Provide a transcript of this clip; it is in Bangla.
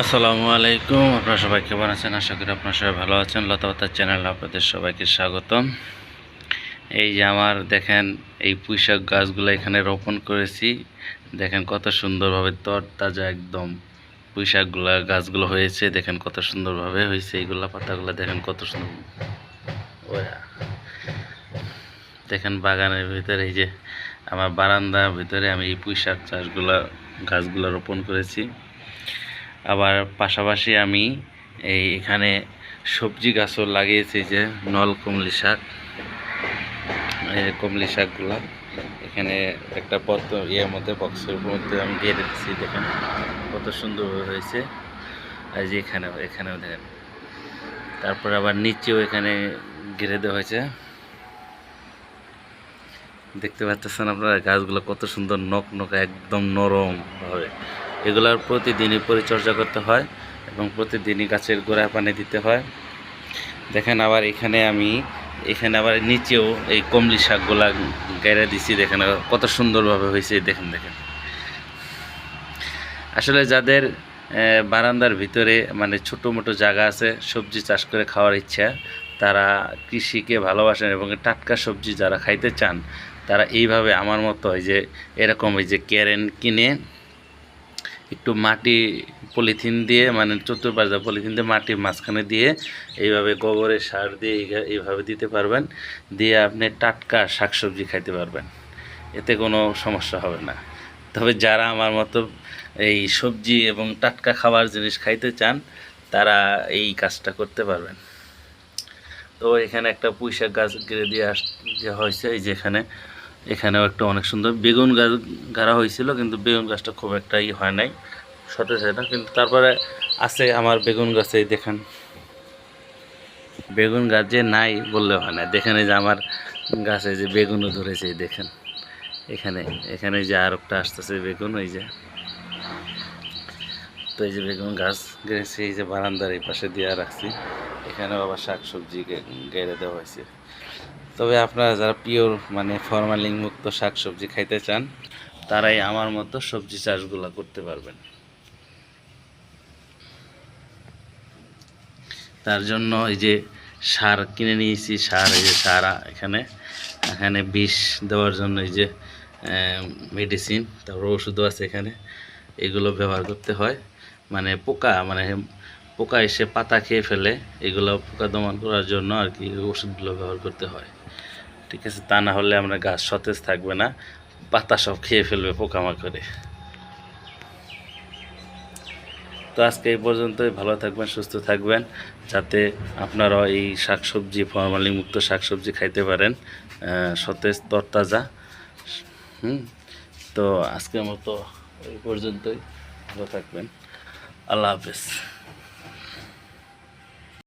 আসসালামু আলাইকুম। আপনারা সবাই কেমন আছেন? আশা করি আপনারা সবাই ভালো আছেন। লতাপাতার চ্যানেল আপনাদের সবাইকে স্বাগতম। এই যে আমার, দেখেন, এই পুঁইশাক গাছগুলো এখানে রোপণ করেছি। দেখেন কত সুন্দরভাবে তর তাজা একদম পুঁইশাকগুলা, গাছগুলো হয়েছে। দেখেন কত সুন্দরভাবে হয়েছে এইগুলা পাতাগুলো। দেখেন কত সুন্দর। দেখেন বাগানের ভিতরে এই যে আমার বারান্দার ভিতরে আমি এই পুঁইশাক চাষগুলা, গাছগুলো রোপণ করেছি। আবার পাশাপাশি আমি এই এখানে সবজি গাছও লাগিয়েছি যে নল কমলি শাক। কমলি শাকগুলো, এখানে একটা পত্র ইয়ের মধ্যে, বক্সের মধ্যে আমি দিয়ে দিচ্ছি দেখেন কত সুন্দর হয়েছে। আর যে এখানেও এখানেও দেখেন। তারপর আবার নিচেও এখানে ঘিরে দেওয়া হয়েছে। দেখতে পাচ্ছেন আপনারা, গাছগুলো কত সুন্দর নখ নখ, একদম নরম ভাবে। এগুলার প্রতিদিনই পরিচর্যা করতে হয় এবং প্রতিদিনই গাছের গোড়ায় পানি দিতে হয়। দেখেন আবার এখানে আমি, এখানে আবার নিচেও এই কমলি শাকগুলা গেড়ে দিছি। দেখেন কত সুন্দরভাবে হয়েছে, দেখেন দেখেন। আসলে যাদের বারান্দার ভিতরে মানে ছোটো মোটো জায়গা আছে, সবজি চাষ করে খাওয়ার ইচ্ছা, তারা কৃষিকে ভালোবাসেন এবং টাটকা সবজি যারা খাইতে চান, তারা এইভাবে আমার মতো এই যে এরকম এই যে ক্যারেন কিনে একটু মাটি পলিথিন দিয়ে মানে চতুর্পাশে পলিথিন দিয়ে মাটি মাঝখানে দিয়ে এইভাবে গোবরের সার দিয়ে এইভাবে দিতে পারবেন। দিয়ে আপনি টাটকা শাকসবজি খাইতে পারবেন। এতে কোনো সমস্যা হবে না। তবে যারা আমার মতো এই সবজি এবং টাটকা খাবার জিনিস খাইতে চান, তারা এই কাজটা করতে পারবেন। তো এখানে একটা পুঁইশাক গাছ গিরে দিয়ে আস দেওয়া হয়েছে, এই যেখানে এখানেও একটা অনেক সুন্দর বেগুন গাছ গাড়া হয়েছিল, কিন্তু বেগুন গাছটা খুব একটা ই হয় নাই, সতেজ হয় না, কিন্তু তারপরে আছে আমার বেগুন গাছে দেখেন। বেগুন গাছ যে নাই বললে হয় না, দেখেন যে আমার গাছে যে বেগুনও ধরেছে দেখেন। এখানে এখানে যে আর একটা আসতেছে বেগুন ওই যে। তো এই যে বেগুন গাছ এই যে বারান্দার এই পাশে দিয়ে রাখছি। এখানেও আবার শাক সবজি গেড়ে দেওয়া হয়েছে। তবে আপনারা যারা পিওর মানে ফরমালিন মুক্ত শাক সবজি খাইতে চান, তারাই আমার মতো সবজি চাষগুলো করতে পারবেন। তার জন্য এই যে সার কিনে নিয়েছি, সার, এই যে সারা এখানে। এখানে বিষ দেওয়ার জন্য এই যে মেডিসিন তারপর ওষুধও আছে এখানে। এগুলো ব্যবহার করতে হয়। মানে পোকা মানে পোকা এসে পাতা খেয়ে ফেলে, এগুলো পোকা দমন করার জন্য আর কি ওষুধগুলো ব্যবহার করতে হয়। ঠিক আছে, তা না হলে আমরা গাছ সতেজ থাকবে না, পাতা সব খেয়ে ফেলবে পোকামাকড়ে। তো আজকে এই পর্যন্তই, ভালো থাকবেন, সুস্থ থাকবেন, যাতে আপনারা এই শাকসবজি ফরমালিন মুক্ত শাকসবজি খাইতে পারেন সতেজ, তরতাজা, হুম, তো আজকের মতো এই পর্যন্তই, ভালো থাকবেন। আল্লাহ হাফেজ